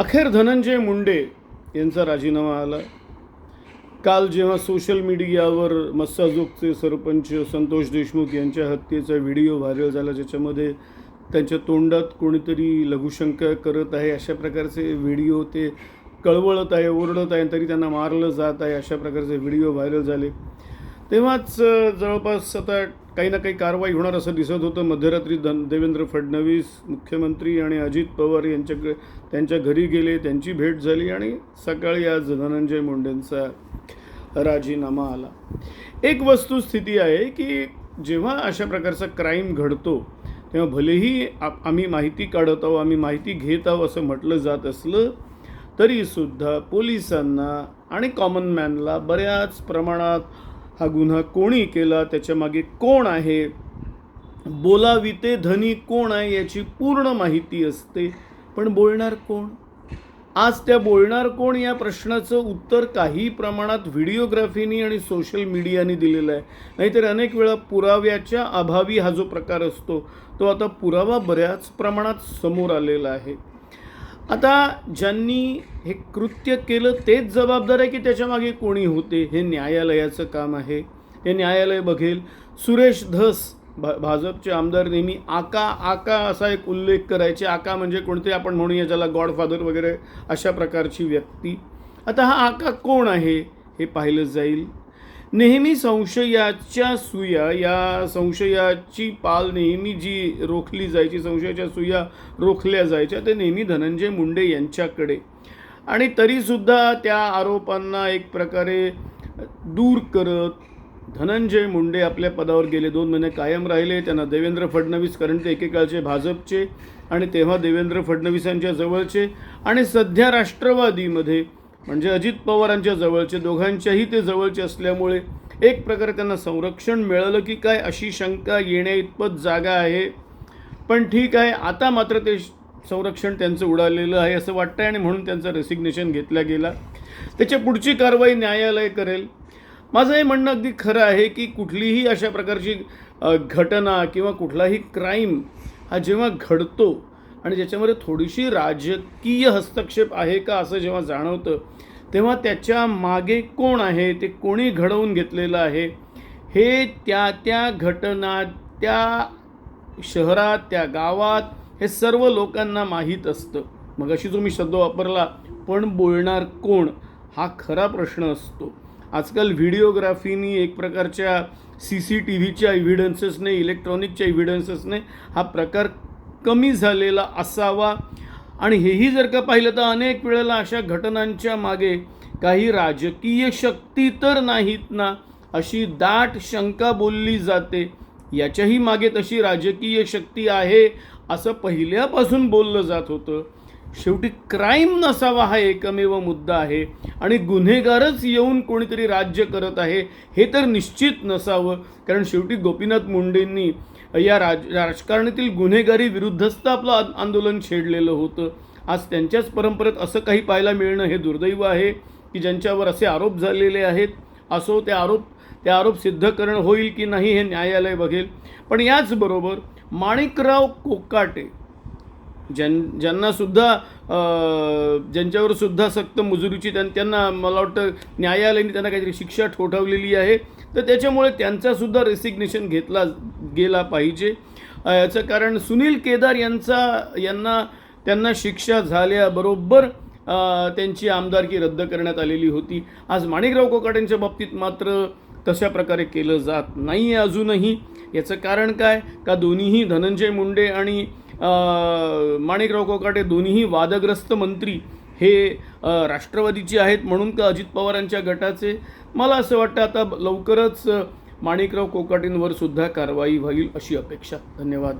अखेर धनंजय मुंडे यांचा राजीनामा आला. काल जेव्हा सोशल मीडियावर मस्साजोगचे सरपंच संतोष देशमुख यांच्या हत्येचा व्हिडिओ व्हायरल झाला ज्याच्यामध्ये त्यांच्या तोंडात कोणीतरी लघुशंका करत आहे अशा प्रकारचे व्हिडिओ ते कळवळत आहे ओरडत आहे तरी त्यांना मारलं जात आहे अशा प्रकारचे व्हिडिओ व्हायरल झाले. तेव्हाच जवळपास आता काही ना काही कारवाई होणार असं दिसत होतं. मध्यरात्री धन देवेंद्र फडणवीस मुख्यमंत्री आणि अजित पवार यांच्याकडे त्यांच्या घरी गेले त्यांची भेट झाली आणि सकाळी आज धनंजय मुंडेंचा राजीनामा आला. एक वस्तुस्थिती आहे की जेव्हा अशा प्रकारचा क्राईम घडतो तेव्हा भलेही आम्ही माहिती काढत आहोत आम्ही माहिती घेत आहोत असं म्हटलं जात असलं तरीसुद्धा पोलिसांना आणि कॉमन मॅनला बऱ्याच प्रमाणात हा गुन्हा कोणी केला त्याच्यामागे कोण आहे? बोलावी ते धनी कोण आहे याची पूर्ण माहिती असते. पण बोलणार कोण? आज त्या बोलणार कोण या प्रश्नाचं उत्तर काही प्रमाणात व्हिडिओग्राफीनी आणि सोशल मीडियाने दिलेलं आहे. नाहीतर अनेक वेळा पुराव्याच्या अभावी हा जो प्रकार असतो तो आता पुरावा बऱ्याच प्रमाणात समोर आलेला आहे. आता ज्यांनी हे कृत्य केलं तेच जबाबदार आहे की त्याच्यामागे कोणी होते? हे न्यायालयाचं काम आहे. हे न्यायालय बघेल. सुरेश धस भा भाजपचे आमदार नेहमी आका आका असा एक उल्लेख करायचे. आका म्हणजे कोणते आपण म्हणूया ज्याला गॉडफादर वगैरे अशा प्रकारची व्यक्ती. आता हा आका कोण आहे हे पाहिलं जाईल. नेहमी संशयाच्या सुया या संशयाची पाल नेहमी जी रोखली जायची संशयाच्या सुया रोखल्या जायच्या ते नेहमी धनंजय मुंडे यांच्याकडे. आणि तरीसुद्धा त्या आरोपांना एक प्रकारे दूर करत धनंजय मुंडे आपल्या पदावर गेले. दोन महिने कायम राहिले. त्यांना देवेंद्र फडणवीस कारण ते एकेकाळचे भाजपचे आणि तेव्हा देवेंद्र फडणवीसांच्या जवळचे. आणि सध्या राष्ट्रवादीमध्ये म्हणजे अजित पवारांच्या जवळचे दोघांच्याही ते जवळचे असल्यामुळे एक प्रकारे त्यांना संरक्षण मिळालं की काय अशी शंका येण्याइतपत जागा आहे. पण ठीक आहे आता मात्र ते संरक्षण त्यांचं उडालेलं आहे असं वाटतं आहे आणि म्हणून त्यांचं रेसिग्नेशन घेतला गेला. त्याच्या पुढची कारवाई न्यायालय करेल. माझं हे म्हणणं अगदी खरं आहे की कुठलीही अशा प्रकारची घटना किंवा कुठलाही क्राईम हा जेव्हा घडतो आणि ज्याच्यामध्ये थोडीशी राजकीय हस्तक्षेप आहे का असं जेव्हा जाणवतं तेव्हा त्याच्यामागे कोण आहे ते कोणी घडवून घेतलेलं आहे हे त्या त्या घटना त्या शहरात त्या गावात हे सर्व लोकांना माहीत असतं. मग अशी जो मी शब्द वापरला पण बोलणार कोण हा खरा प्रश्न असतो. आजकाल व्हिडिओग्राफीनी एक प्रकारच्या सी सी टी व्हीच्या इव्हिडन्सेसने इलेक्ट्रॉनिकच्या इव्हिडन्सेसने हा प्रकार कमी झालेला असावा. आणि हेही जर का पाहिलं तर अनेक वेळेला अशा घटनांच्या मागे काही राजकीय शक्ती तर नाहीत ना अशी दाट शंका बोलली जाते. याच्याही मागे तशी राजकीय शक्ती आहे असं पहिल्यापासून बोललं जात होतं. शेवटी क्राईम नसावा हा एकमेव मुद्दा आहे. आणि गुन्हेगारच येऊन कोणीतरी राज्य करत आहे हे तर निश्चित नसावं. कारण शेवटी गोपीनाथ मुंडेंनी या राज राजकारणातील गुन्हेगारी विरुद्धच आपलं आंदोलन छेडलेलं होतं. आज त्यांच्याच परंपरेत असं काही पाहायला मिळणं हे दुर्दैव आहे की ज्यांच्यावर असे आरोप झालेले आहेत. असो ते आरोप ते आरोप सिद्ध करणं होईल की नाही हे न्यायालय बघेल. पण याचबरोबर माणिकराव कोकाटे ज्यां ज्यांनासुद्धा ज्यांच्यावरसुद्धा ज्यांच्यावर सुद्धा सक्त मजुरीची त्यां त्यांना मला वाटतं न्यायालयाने त्यांना काहीतरी शिक्षा ठोठावलेली आहे. तर त्याच्यामुळे त्यांचासुद्धा रेसिग्नेशन घेतला गेला पाहिजे. याचं कारण सुनील केदार यांचा यांना त्यांना शिक्षा झाल्याबरोबर त्यांची आमदारकी रद्द करण्यात आलेली होती. आज माणिकराव कोकाटेंच्या बाबतीत मात्र तशा प्रकारे केलं जात नाही आहे अजूनही. याचं कारण काय? का दोन्हीही धनंजय मुंडे आणि माणिकराव कोकाटे दोन्हीही वादग्रस्त मंत्री हे राष्ट्रवादीचे आहेत म्हणून का अजित पवारांच्या गटाचे? मला असं वाटतं आता लवकरच माणिकराव कोकाटेंवर सुद्धा कारवाई होईल अशी अपेक्षा. धन्यवाद.